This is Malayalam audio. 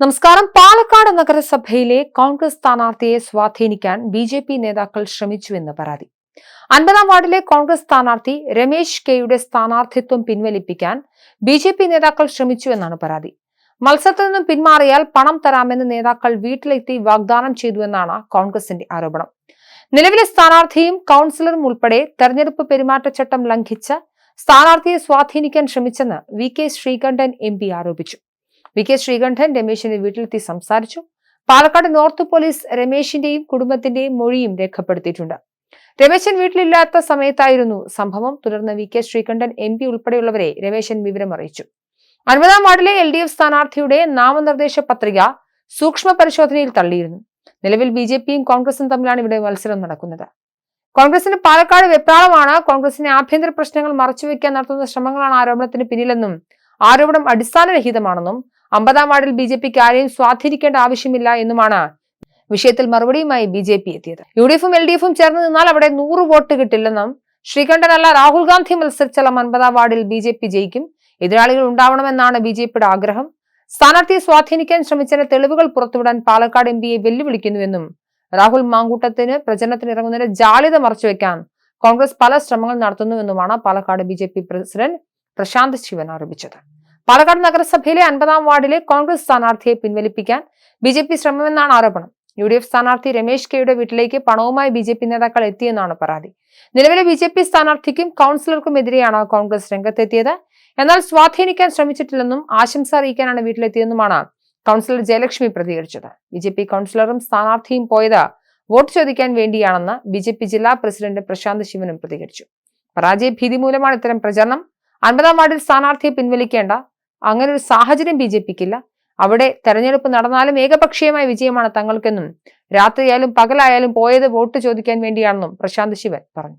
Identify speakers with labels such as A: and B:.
A: നമസ്കാരം. പാലക്കാട് നഗരസഭയിലെ കോൺഗ്രസ് സ്ഥാനാർത്ഥിയെ സ്വാധീനിക്കാൻ ബി ജെ പി നേതാക്കൾ ശ്രമിച്ചുവെന്ന് പരാതി. അൻപതാം വാർഡിലെ കോൺഗ്രസ് സ്ഥാനാർത്ഥി രമേശ് കെയുടെ സ്ഥാനാർത്ഥിത്വം പിൻവലിപ്പിക്കാൻ ബി ജെ പി നേതാക്കൾ ശ്രമിച്ചുവെന്നാണ് പരാതി. മത്സരത്തിൽ നിന്നും പിന്മാറിയാൽ പണം തരാമെന്ന് നേതാക്കൾ വീട്ടിലെത്തി വാഗ്ദാനം ചെയ്തുവെന്നാണ് കോൺഗ്രസിന്റെ ആരോപണം. നിലവിലെ സ്ഥാനാർത്ഥിയും കൗൺസിലറും ഉൾപ്പെടെ തെരഞ്ഞെടുപ്പ് പെരുമാറ്റച്ചട്ടം ലംഘിച്ച് സ്ഥാനാർത്ഥിയെ സ്വാധീനിക്കാൻ ശ്രമിച്ചെന്ന് വി കെ ശ്രീകണ്ഠൻ എം ആരോപിച്ചു. വി കെ ശ്രീകണ്ഠൻ രമേശിന്റെ വീട്ടിലെത്തി സംസാരിച്ചു. പാലക്കാട് നോർത്ത് പോലീസ് രമേശിന്റെയും കുടുംബത്തിന്റെയും മൊഴിയും രേഖപ്പെടുത്തിയിട്ടുണ്ട്. രമേശൻ വീട്ടിലില്ലാത്ത സമയത്തായിരുന്നു സംഭവം. തുടർന്ന് V K Sreekandan M P ഉൾപ്പെടെയുള്ളവരെ Rameshan വിവരം അറിയിച്ചു അൻപതാം വാർഡിലെ എൽ ഡി എഫ് സ്ഥാനാർത്ഥിയുടെ നാമനിർദ്ദേശ പത്രിക സൂക്ഷ്മ പരിശോധനയിൽ തള്ളിയിരുന്നു. നിലവിൽ ബി ജെ പിയും കോൺഗ്രസും തമ്മിലാണ് ഇവിടെ മത്സരം നടക്കുന്നത്. കോൺഗ്രസിന് പാലക്കാട് വെപ്രാളമാണ്. കോൺഗ്രസിന്റെ ആഭ്യന്തര പ്രശ്നങ്ങൾ മറച്ചുവെക്കാൻ നടത്തുന്ന ശ്രമങ്ങളാണ് ആരോപണത്തിന് പിന്നിലെന്നും ആരോപണം അടിസ്ഥാനരഹിതമാണെന്നും അമ്പതാം വാർഡിൽ ബി ജെ പിക്ക് ആരെയും സ്വാധീനിക്കേണ്ട ആവശ്യമില്ല എന്നുമാണ് വിഷയത്തിൽ മറുപടിയുമായി ബി ജെ പി എത്തിയത്. യു ഡി എഫും എൽ ഡി എഫും ചേർന്ന് നിന്നാൽ അവിടെ നൂറ് വോട്ട് കിട്ടില്ലെന്നും ശ്രീകണ്ഠനല്ല രാഹുൽ ഗാന്ധി മത്സരിച്ചാലും അൻപതാം വാർഡിൽ ബി ജെ പി ജയിക്കും. എതിരാളികൾ ഉണ്ടാവണമെന്നാണ് ബി ജെ പിയുടെ ആഗ്രഹം. സ്ഥാനാർത്ഥിയെ സ്വാധീനിക്കാൻ ശ്രമിച്ചതിന് തെളിവുകൾ പുറത്തുവിടാൻ പാലക്കാട് എം പിയെ വെല്ലുവിളിക്കുന്നുവെന്നും രാഹുൽ മാങ്കൂട്ടത്തിന് പ്രചരണത്തിന് ഇറങ്ങുന്നതിന് ജാള്യത മറച്ചുവെക്കാൻ കോൺഗ്രസ് പല ശ്രമങ്ങൾ നടത്തുന്നുവെന്നുമാണ് പാലക്കാട് ബി പ്രസിഡന്റ് പ്രശാന്ത് ശിവൻ ആരോപിച്ചത്. പാലക്കാട് നഗരസഭയിലെ അൻപതാം വാർഡിലെ കോൺഗ്രസ് സ്ഥാനാർത്ഥിയെ പിൻവലിപ്പിക്കാൻ ബി ജെ പി ശ്രമമെന്നാണ് ആരോപണം. യു ഡി എഫ് സ്ഥാനാർത്ഥി രമേശ് കെയുടെ വീട്ടിലേക്ക് പണവുമായി ബി ജെ പി നേതാക്കൾ എത്തിയെന്നാണ് പരാതി. നിലവിലെ ബി ജെ പി സ്ഥാനാർത്ഥിക്കും കൗൺസിലർക്കുമെതിരെയാണ് കോൺഗ്രസ് രംഗത്തെത്തിയത്. എന്നാൽ സ്വാധീനിക്കാൻ ശ്രമിച്ചിട്ടില്ലെന്നും ആശംസ അറിയിക്കാനാണ് വീട്ടിലെത്തിയെന്നുമാണ് കൗൺസിലർ ജയലക്ഷ്മി പ്രതികരിച്ചത്. ബി ജെ പി കൗൺസിലറും സ്ഥാനാർത്ഥിയും പോയത് വോട്ട് ചോദിക്കാൻ വേണ്ടിയാണെന്ന് ബി ജെ പി ജില്ലാ പ്രസിഡന്റ് പ്രശാന്ത് ശിവനും പ്രതികരിച്ചു. പരാജയ ഭീതി മൂലമാണ് ഇത്തരം പ്രചരണം. അൻപതാം വാർഡിൽ സ്ഥാനാർത്ഥിയെ പിൻവലിക്കേണ്ട അങ്ങനെ ഒരു സാഹചര്യം ബി ജെ പിക്കില്ല. അവിടെ തെരഞ്ഞെടുപ്പ് നടന്നാലും ഏകപക്ഷീയമായ വിജയമാണ് തങ്ങൾക്കെന്നും രാത്രിയായാലും പകലായാലും പോയത് വോട്ട് ചോദിക്കാൻ വേണ്ടിയാണെന്നും പ്രശാന്ത് ശിവൻ പറഞ്ഞു.